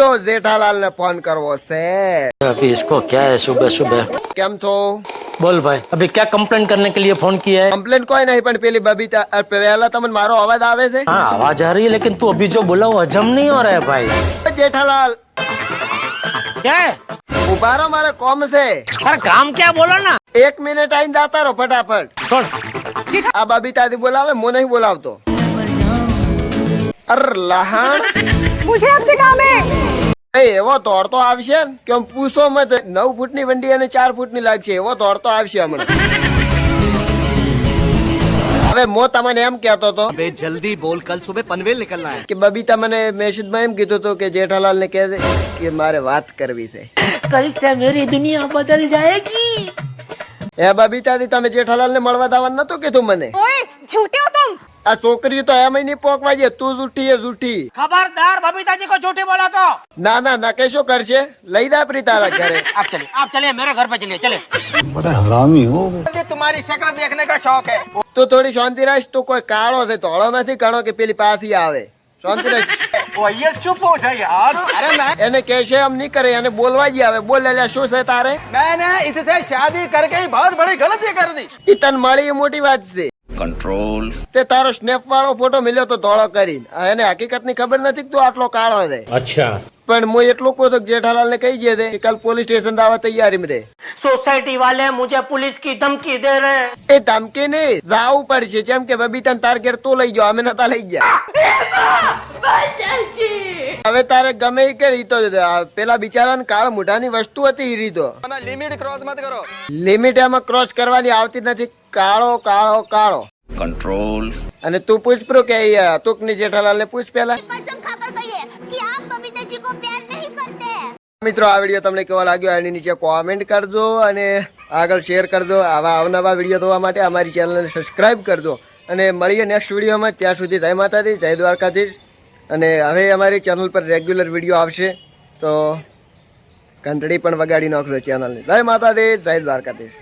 તો જેઠાલાલ ને ફોન કરવો છે अभी इसको क्या है सुबह सुबह કેમ છો बोल भाई अभी क्या कंप्लेन करने के लिए फोन किया है કમ્પ્લેન કોઈ નહીં પણ પેલી બબીતા અ, પહેલા તમને મારો અવાજ આવે છે हाँ आवाज आ रही है लेकिन तू अभी जो बोला वो हजम नहीं हो रहा है भाई જેઠાલાલ क्या है ઉભા રહો મારે કોમ છે अरे काम क्या बोला ना એક મિનિટ આઈને જાતા રહો ફટાફટ छोड़ આ બબીતાથી બોલાવે હું નહીં બોલાવતો અર લહાણ मुझे आपसे काम है એ એવો દોડતો આવશે કે પૂછો મત નવ ફૂટની વંડી અને ચાર ફૂટની લાગશે એવો દોડતો આવશે હમણાં. હવે મો તમને એમ કહેતો હતો બે જલ્દી બોલ કલ સુબહ પનવેલ નીકળના કે બબીતા મને મેસેજમાં એમ કીધું હતું કે જેઠાલાલ ને કહે કે મારે વાત કરવી છે. કલ સે મેરી દુનિયા બદલ જાયેગી. એ બબીતા તમે જેઠાલાલ ને મળવા દાવાનું નતો કીધું મને? ઓય ઝૂઠ્યો તું આ છોકરી તો એમ નહીં પોકવા દે તું જૂઠી એ જૂઠી खबरदार बबीता जी को झूठी बोला तो ના ના ના કે શું કરશે લઈ દે પ્રી તારા ઘરે आप चलिए आप चलिए मेरे घर पे चलिए चले बड़ा हरामी हो मुझे तुम्हारी शक्ल देखने का शौक है તું થોડી શાંતિ રાખ તું કોઈ કાળો છે ધોળો નથી કાળો કે પેલી પાછી આવે શાંતિ રાખ वो ये चुप हो जाए यार अरे मैं એને કહેશે એમ નહીં કરે એને બોલવા જ આવે બોલ લે શું છે તારે मैंने इससे शादी करके ही बहुत बड़ी गलती कर दी ઈ તને મળી એ મોટી કંટ્રોલ તે તારો સ્નેપ વાળો ફોટો મળ્યો તો ધોળો કરીને. એને હકીકતની ખબર નથી તું આટલો કાળો છે. અચ્છા. પણ હું એટલું કહું છું જેઠાલાલ ને કહી દે કે કાલ પોલીસ સ્ટેશન આવવા તૈયારી રે. સોસાયટી વાલે મુજે પોલીસ કી ધમકી દે રે. એ ધમકી ને જાવું પડશે જેમ કે બબીતા તાર ઘેર તો લઈ જાઓ અમે નતા લઈ ગયા. હવે તારે ગમે કે રીતો પેલા બિચારાને કાળ મોઢાની વસ્તુ હતી એ રીતો. લિમિટ ક્રોસ મત કરો. લિમિટ એમાં ક્રોસ કરવાની આવતી નથી. કાળો કાળો કાળો. कंट्रोल અને તું પૂછ પ્રો કે તુક ની જેઠાલાલ ને પૂછ પેલા कसम खाकर कहिए कि आप बबीता जी को प्यार नहीं करते મિત્રો આ વિડીયો તમને કેવો લાગ્યો એની નીચે કોમેન્ટ કરજો અને આગળ શેર કરજો આવા અવનવા વિડીયો જોવા માટે અમારી ચેનલને સબસ્ક્રાઇબ કરજો અને મળીએ નેક્સ્ટ વિડીયોમાં ત્યાં સુધી જય માતાજી જય દ્વારકાધીશ અને હવે અમારી ચેનલ પર રેગ્યુલર વિડીયો આવશે તો ઘંટડી પણ વગાડી નાખજો ચેનલની જય માતાજી જય દ્વારકાધીશ